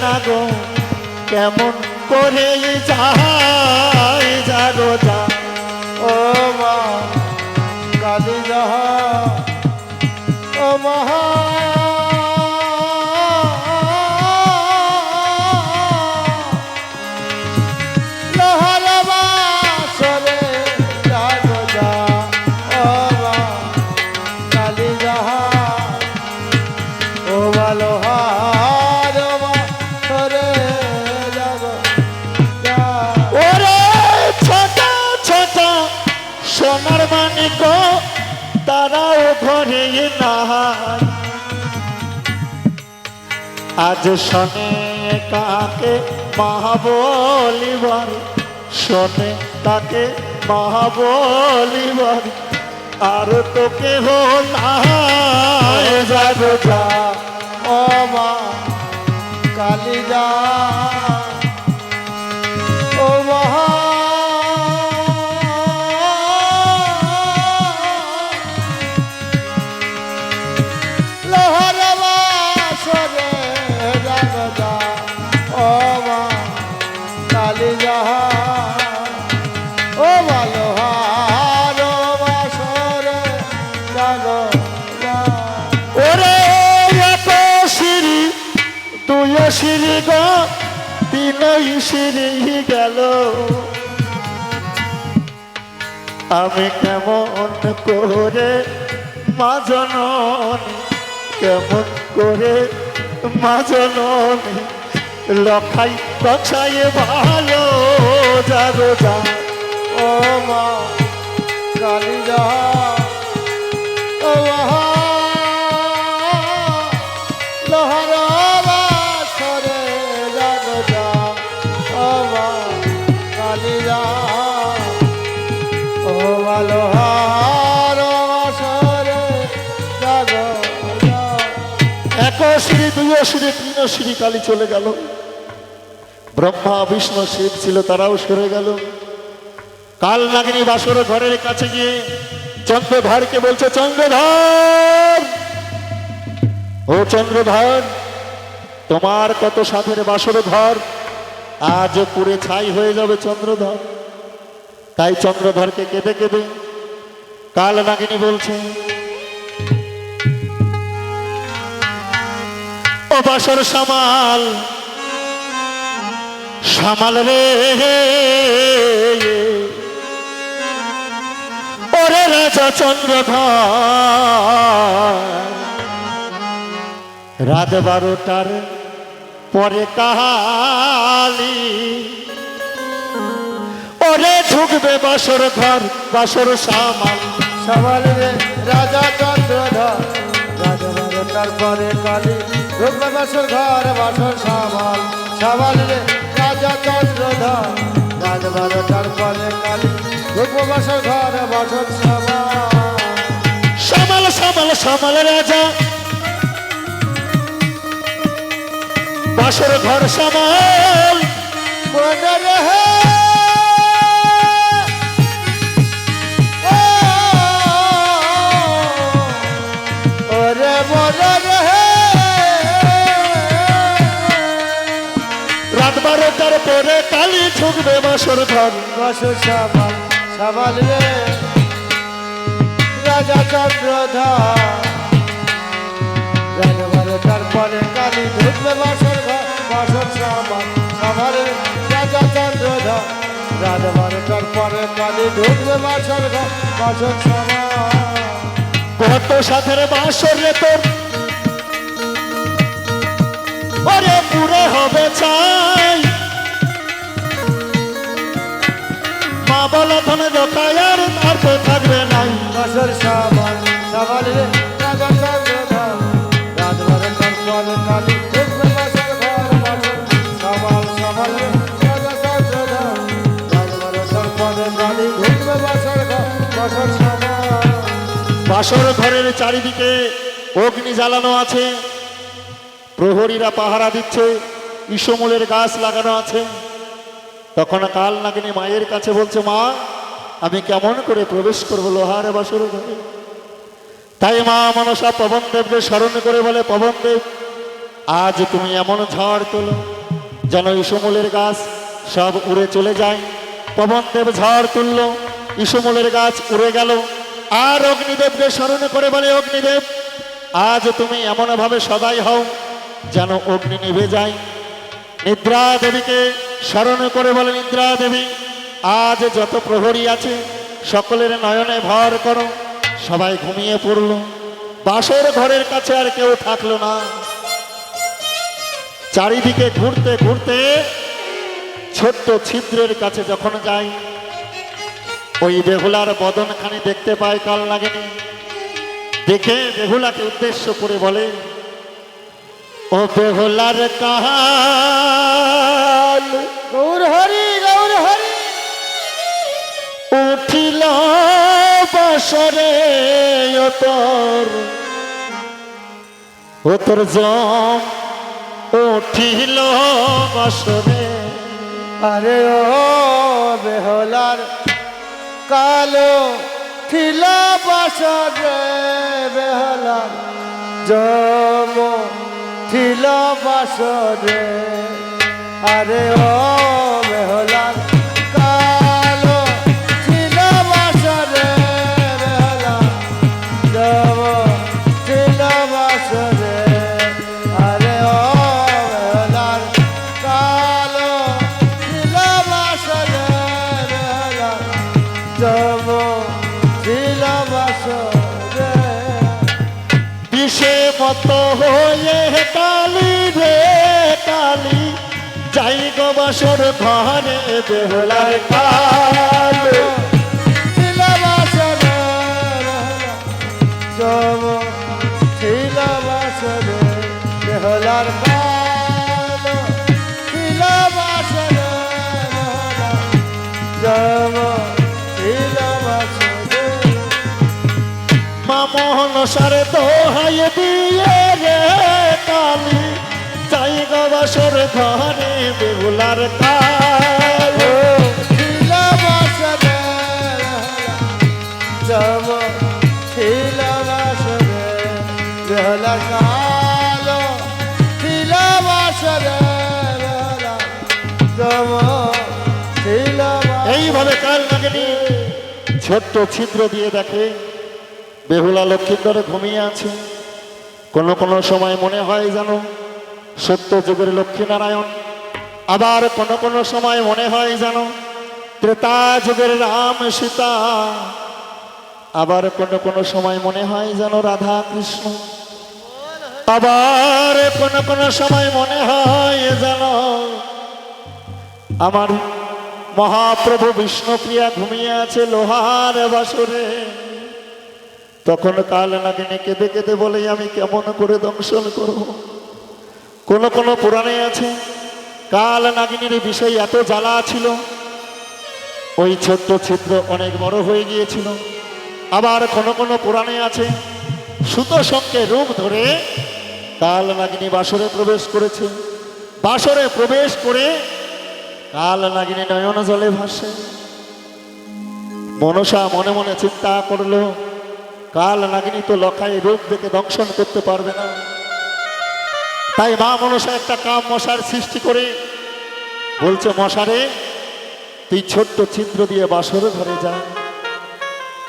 না গো কেমন করে যাই যাগো যা। ও মা কালী যাহা ও মহা আজ শনে কাকে মহাবলিবার, শনে তাকে মহাবলিবার। আর তো কেহ যাগো যা, ও মা কালী যা ও মহা ওরে এক সিঁড়ি দুই সিঁড়ি গো, তিনই সিঁড়ি গেল। আমি কেমন করে মাজননি কেমন করে মাজননি লখাই কছাই ভালো যাগো যা। ও মা কালী যা শ্রী দুই শ্রী তিন শ্রী কালী চলে গেল ব্রহ্মা, বিষ্ণু, শিব ছিল, তারাও সরে গেল। কাল নাগিনী বাসর ঘরের কাছে গিয়ে চন্দ্রধরকে বলছে, চন্দ্রধর! ও চন্দ্রধর, তোমার কত সাথের বাসর ঘর আজ পুরে ছাই হয়ে যাবে চন্দ্রধর। তাই চন্দ্রধরকে কেঁদে কেঁদে কাল নাগিনী বলছে, ও বাসর সামাল সামাল রে চন্দ্রধর রাত বারোটার পরে কাহালি। ওরে ঢুকবে বাসর ঘর, বাসর সামাল। সবাল রে রাজা চন্দ্রধর রাজা বারোটার পরে কালী, ঢুকবে বাসর ঘর, বাসর সামাল। সবাল রে রাজা চন্দ্রধর রাজা বারোটার পরে কালী সামাল সামাল সামাল রাজা। বাসর ঘর সামাল রাত বারোটার পরে কালি ঢুকবে বাসর ঘর। বাসর সামাল সামাল রে রাজা চন্দ্রধর রাজা বারোটার পরে কালী ঢুকবে বাসর ঘর বাসর সামাল সামাল রাজা চন্দ্রধর রাজা বারোটার পরে কালী ঢুকবে বাসর ঘর বাসর সামাল কত সাথের বাসর রে তোর? ওরে পুরে হবে চাই বলা ধন আর তার তো থাকবে নাই বাসর রে কালী কালী বাসর ঘরের চারিদিকে অগ্নি জ্বালানো আছে। প্রহরীরা পাহারা দিচ্ছে ইসমূলের গাছ লাগানো আছে। তখন কাল নাগিনী মায়ের কাছে বলছে মা আমি কেমন করে প্রবেশ করব লোহার বাসর ঘরে? তাই মা মনসা পবনদেবকে স্মরণ করে বলে পবনদেব আজ তুমি এমন ঝড় তোলো যেন ইসমুলের গাছ সব উড়ে চলে যায়। পবনদেব ঝড় তুলল, ইসমুলের গাছ উড়ে গেল। আর অগ্নিদেবকে স্মরণ করে বলে, অগ্নিদেব, আজ তুমি এমনভাবে সদাই হও যেন অগ্নি নিভে যায়। নিদ্রা দেবীকে স্মরণ করে বলে, নিদ্রা দেবী আজ যত প্রহরী আছে, সকলের নয়নে ভর করো, সবাই ঘুমিয়ে পড়ল। বাসর ঘরের কাছে আর কেউ থাকল না। চারিদিকে ঘুরতে ঘুরতে ছোট্ট ছিদ্রের কাছে যখন যাই, ওই বেহুলার বদনখানি দেখতে পায় কাল লাগেনি দেখে বেহুলাকে উদ্দেশ্য করে বলে, ও বেহুলার কাহাল গৌর হরি বসরে তোর ও তোর জম উঠিল বসরে। আরে ও বেহলার কালো থিলা বাসর বেহলার, জম থিলা বাসর। আরে ও বেহলার বাসর ঘরে বেহুলার কাল। বেহলার কালো। ছিলা বাসরে জম ছিলা বাসরে মামোহন দিয়ে রে কালি। বাসর ঘরে বেহুলার বাসরে জম বাসরে কালো। বাসরে জম ছিলা এইভাবে কাল লাগেনি ছোট্ট ছিদ্র দিয়ে দেখে বেহুলা লক্ষ্মীন্দরে ঘুমিয়ে আছে। কোনো কোনো সময় মনে হয় যেন সত্য যুগের লক্ষ্মীনারায়ণ। আবার কোনো কোনো সময় মনে হয় যেন ত্রেতা যুগের রাম সীতা। আবার কোনো কোনো সময় মনে হয় যেন রাধা কৃষ্ণ আবার কোনো কোনো সময় মনে হয় যেন আমার মহাপ্রভু বিষ্ণুপ্রিয়া ঘুমিয়ে আছে লোহার বাসরে। তখন কাল নাগিনী কেঁদে কেঁদে বলে আমি কেমন করে দংশন করব। কোন কোন পুরাণে আছে, কাল নাগিনীর বিষয় এত জ্বালা ছিল, ওই ছোট্ট ছিদ্র অনেক বড় হয়ে গিয়েছিল। আবার কোন কোন পুরাণে আছে, সুতো সঙ্গে রূপ ধরে কাল নাগিনী বাসরে প্রবেশ করেছে। বাসরে প্রবেশ করে কাল নাগিনী নয়ন জলে ভাসে। মনসা মনে মনে চিন্তা করল, কাল নাগিনী তো লখাই রূপ দেখে দংশন করতে পারবে না। তাই মা মনসা একটা কাম মশার সৃষ্টি করে বলছে, মশারে, তুই ছোট্ট ছিদ্র দিয়ে বাসর ঘরে যা।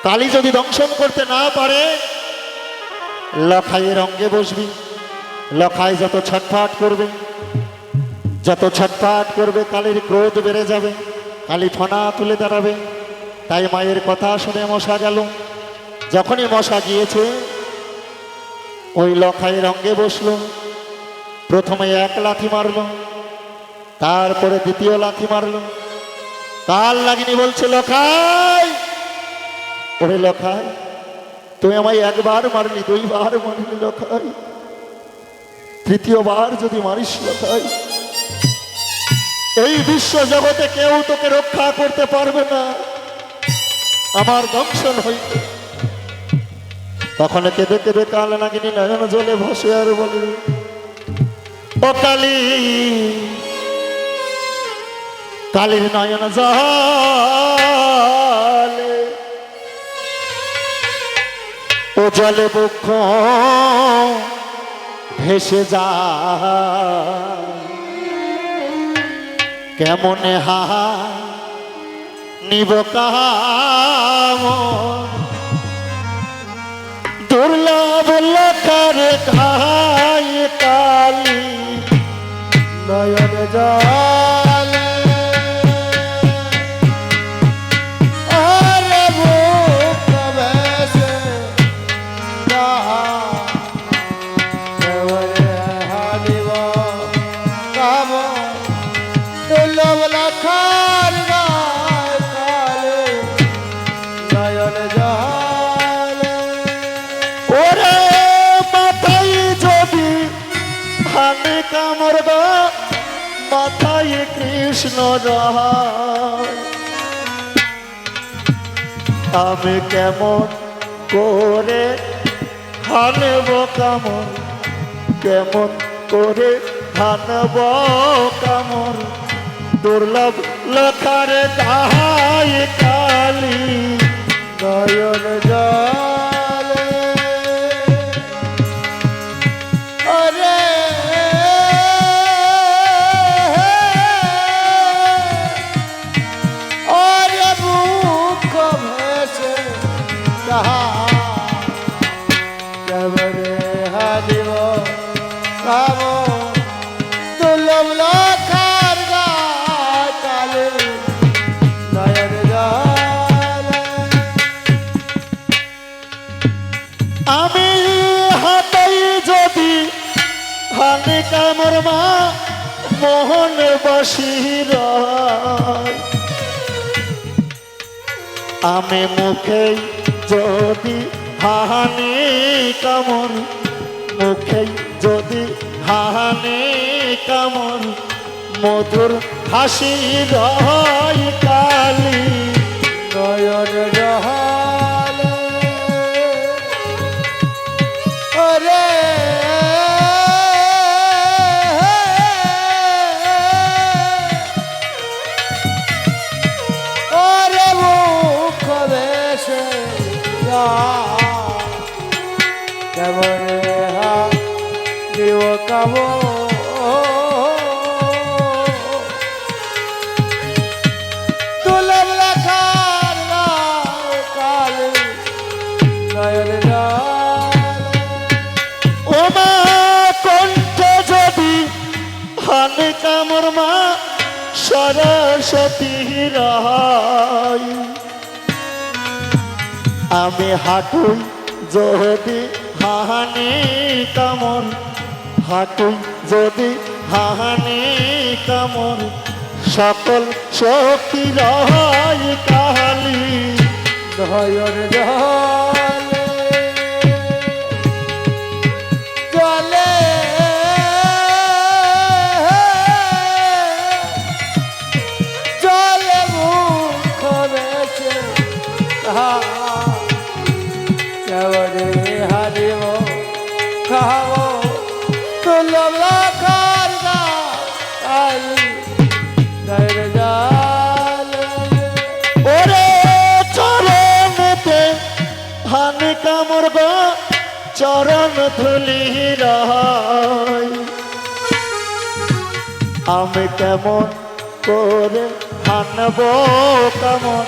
কালী যদি দংশন করতে না পারে, লখাইয়ের অঙ্গে বসবি। লখাই যত ছটফাট করবে, যত ছটফাট করবে কালীর ক্রোধ বেড়ে যাবে, কালী ফনা তুলে দাঁড়াবে। তাই মায়ের কথা শুনে মশা গেল। যখনই মশা গিয়েছে, ওই লখাইয়ের অঙ্গে বসল। প্রথমে এক লাথি মারলো, তারপরে দ্বিতীয় লাথি মারলো। কাল লাগিনি বলছে লখাই ওরে লখাই তুমি আমায় একবার মারলি দুইবার মারলি লখাই তৃতীয়বার যদি মারিস লখাই এই বিশ্ব জগতে কেউ তোকে রক্ষা করতে পারবে না। আমার দংশন হইতে তখন কেঁদে কেঁদে কাল নাগিনী, নয়ন জলে ভাসে আর বলে ও কালী কালীর নয়ন জলে। ও জলে বক্ষ ভেসে যা কেমনে হা নিব কাম। দুর্লভ লকার খাই নয়ন কৃষ্ণ আমি কেমন করে হানব কামর? কেমন করে হানব কামর? দুর্লভ লখারে দাহাই কালী, নয়ন জলে মোহন আমি মুখে যদি হাহানি কামর মুখে যদি হাহানি কামর মধুর হাসি রয় কালী, নয়ন জহালে হানে কামর মা, সরস্বতী রায়। আমি হাঁটুই যদি হাহানি কামর, হাঁটুই যদি হাহানি কামর, সকল শক্তি রায় কালী নয়ন জলে কামর গো, চরণ ধুলি আমি কেমন করে হানব কামর,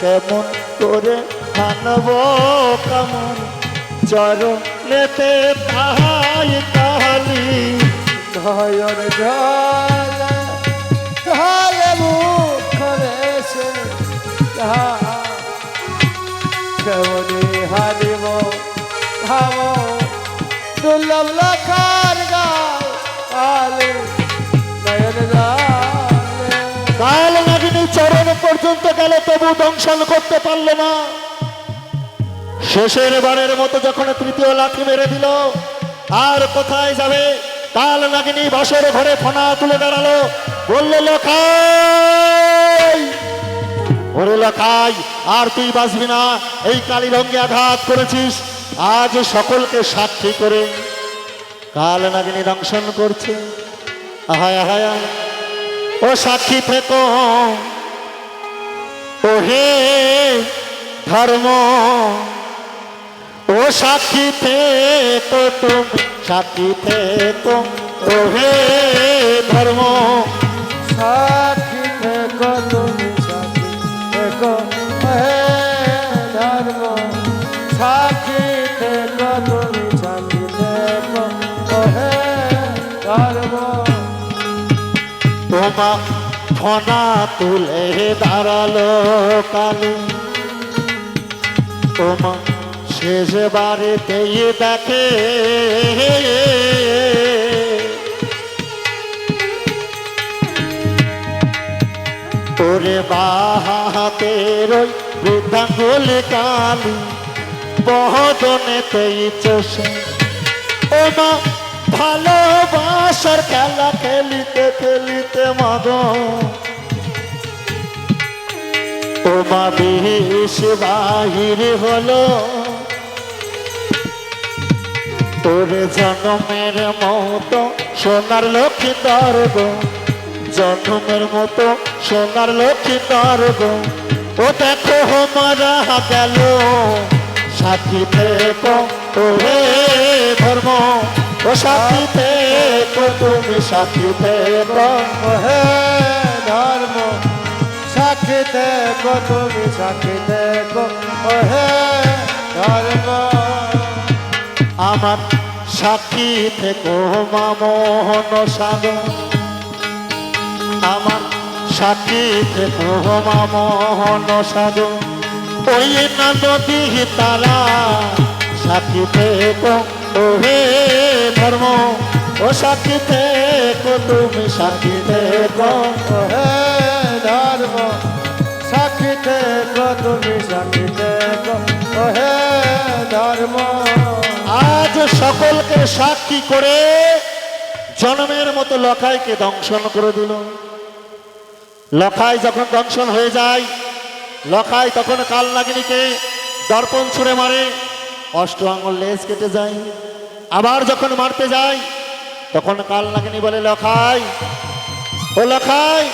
কেমন করে হানব কামর, চরণেতে তাহাই কালি নয়ন জল তাহলে মুখ বেশে কেমনি হারিব? ভাব, দুর্লভ লখার কাল নাগিনী চরণ পর্যন্ত গেল, তবু দংশন করতে পারল না। শেষের বারের মতো যখন তৃতীয় লাঠি মেরে দিল আর কোথায় যাবে? কাল নাগিনী বাসর ঘরে ফনা তুলে দাঁড়াল বলল লখাই ওরে লখাই আর তুই বাঁচবি না। এই কালী রঙে আঘাত করেছিস। আজ সকলকে সাক্ষী করে কাল নাগিনী দংশন করছে। আহায় আহায়। ও সাক্ষী থেকো। ও হে ধর্ম। ও সাক্ষী থেকো তুমি সাক্ষী থেকো। ওহে ধর্ম। সাক্ষী থেকো তুমি সাক্ষী থেকো। হে ধর্ম। সাক্ষী থেকো তুমি সাক্ষী থেকো। হে ধর্ম। তোমা ফনা তুলে দাঁড়াল কালী। তোমা শেষ বাড়িতেই দেখে। ওরে বাহাতের ওই বৃদ্ধাঙ্গুল কালী বহদনেতেই চষে। ও মা, ভালোবাসার খেলা খেলিতে খেলিতে মগ ও মা, বিষ বাহির হলো। তোরে জন্মের মতো সোনার লক্ষ্মী দর্গ জন্মের মতো সোনার লক্ষ্মী দর্গ ও দেখো মারা গেল। সাথী থেকো ওরে ধর্ম। ও সাথী থেকো তুমি সাথী থেকো হে ধর্ম। সাক্ষী থেকো তুমি সাক্ষী থেকো হে ধর্ম। আমার সাক্ষী থেকো মা মোহন সাগর আমার সাক্ষী থেকো মা মোহন সাগর ওই না নদী তারা সাক্ষী থেকো ও হে ধর্ম, ও সাক্ষী থেকো, তুমি সাক্ষী থেকো হে ধর্ম। সাক্ষী তুমি সাক্ষী থেকো ধর্ম। আজ সকলকে সাক্ষী করে জন্মের মতো লখাইকে দংশন করে দিল। লখাই যখন দংশন হয়ে যায়, লখাই তখন কাল নাগিনীকে দর্পণ ছুঁড়ে মারে। অষ্ট আঙুল লেজ কেটে যায়। আবার যখন মারতে যায়, তখন কাল নাগিনী বলে, লখাই, ও লখাই,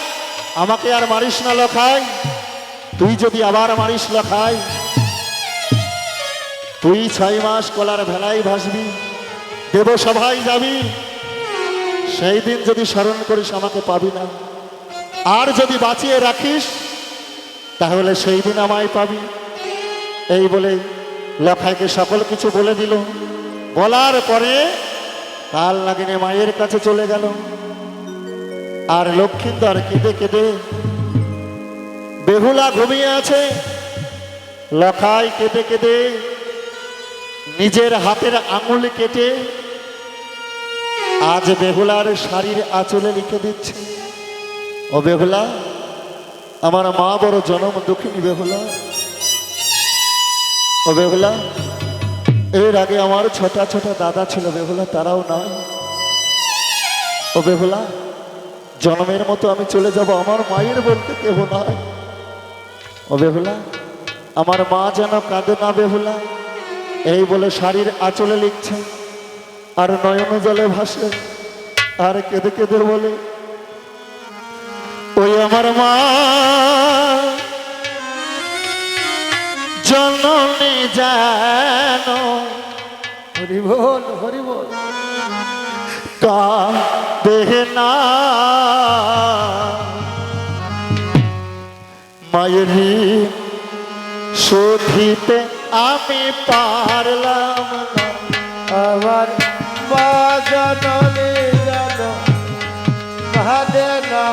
আমাকে আর মারিস না লখাই। তুই যদি আবার মারিস লখাই, তুই ছয় মাস কলার ভেলায় ভাসবি, দেব সভায় যাবি, সেই দিন যদি স্মরণ করিস আমাকে পাবি না। আর যদি বাঁচিয়ে রাখিস, তাহলে সেই দিন আমায় পাবি। এই বলে লেখাইকে সকল কিছু বলে দিল। বলার পরে কাল নাগিনে মায়ের কাছে চলে গেল। আর লক্ষ্মীন্দর কেঁদে কেঁদে বেহুলা ঘুমিয়ে আছে, লখাই কেটে কেটে নিজের হাতের আঙুল কেটে আজ বেহুলার শাড়ির আঁচলে লিখে দিচ্ছে। ও বেহুলা, আমার মা বড় জনম দুঃখিনী বেহুলা। ও বেহুলা, এর আগে আমার ছোটা ছোটা দাদা ছিল বেহুলা, তারাও নয়। ও বেহুলা, জন্মের মতো আমি চলে যাব, আমার মায়ের বলতে কেহ নয়। ও বেহুলা আমার মা যেন কাঁদে না বেহুলা এই বলে শাড়ির আঁচলে লিখছে আর নয়ন জলে ভাসে আর কেঁদে কেঁদে বলে ওই আমার মা জননী জানো হরি বল হরি বল। কাঁদে না। মায়ের শোধিতে আমি পারলাম না। আমার মা জননী জন কাঁদে না।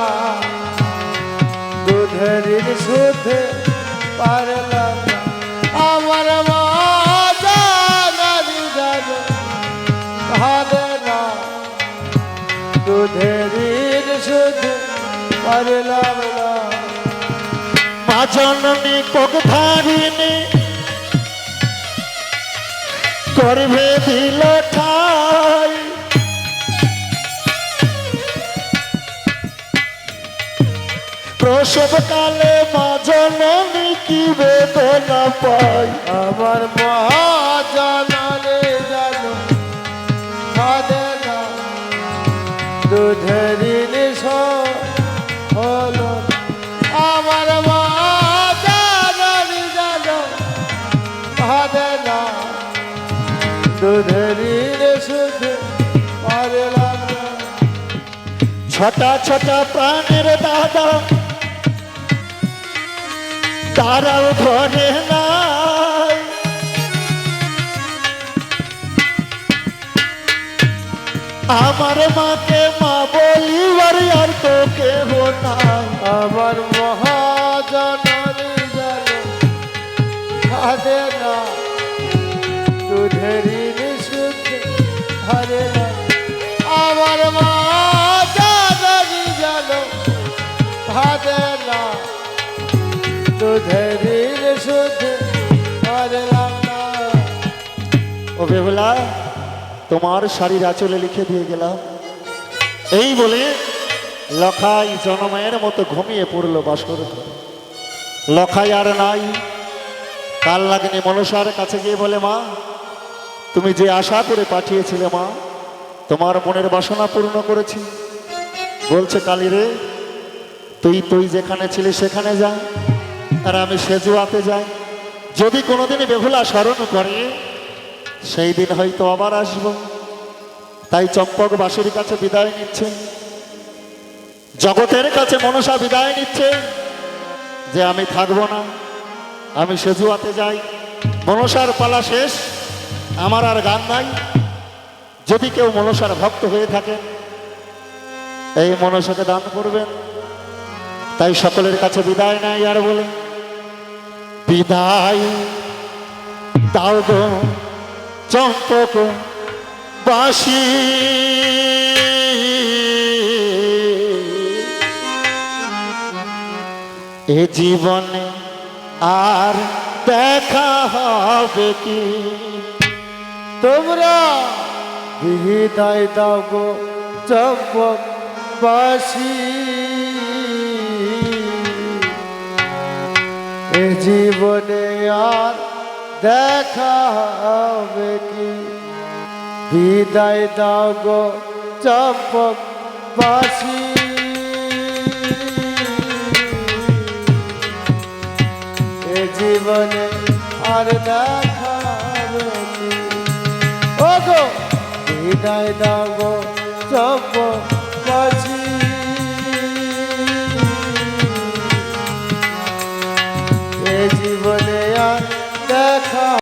দুধের সুধ পারলাম আমার মা জননী জন কাঁদে না। দুধের সুধ পারলাম না। জননী গর্ভে দিল ঠাই। প্রসব কালে মা জননী কি বেদনা পাই আমার মহাজননে যেন কাঁদে না ছটা ছটা প্রাণের দাদা। তারাও ঘরে নাই। আমার মাকে মা বলিবার আর তো কেহ নাই। আমার মহাজননী জল খাদে না, দুধেরি নিশুদ্ধ হরে না। না। ও বেহুলা, তোমার শাড়ির আঁচলে লিখে দিয়ে গেলাম। এই বলে লখাই জনমের মতো ঘুমিয়ে পড়ল বাসর। লখাই আর নাই। কাল লাগেনি মনসার কাছে গিয়ে বলে, মা, তুমি যে আশা করে পাঠিয়েছিলে, মা, তোমার মনের বাসনা পূর্ণ করেছি। বলছে, কালী রে তুই তুই যেখানে ছিলি সেখানে যা। আর আমি সেজুয়াতে যাই। যদি কোনোদিন বেহুলা স্মরণ করে, সেই দিন হয়তো আবার আসব। তাই চম্পক বাসুর কাছে বিদায় নিচ্ছে। জগতের কাছে মনসা বিদায় নিচ্ছে যে আমি থাকব না। আমি সেজুয়াতে যাই। মনসার পালা শেষ, আমার আর গান নাই। যদি কেউ মনসার ভক্ত হয়ে থাকে, এই মনসাকে দান করবেন। তাই সকলের কাছে বিদায় নাই আর বলে, বিদায় দাও গো, চম্পক বাসি। এ জীবনে আর দেখা হবে কি? তোমরা বিদায় দাও গো, চম্পক বাসি। জীবনে আর দেখা হবে কি? বিদায় দাও গো চম্পক বাসি এ জীবনে আর দেখা হবে কি? ও গো বিদায় দাও গো চম্পক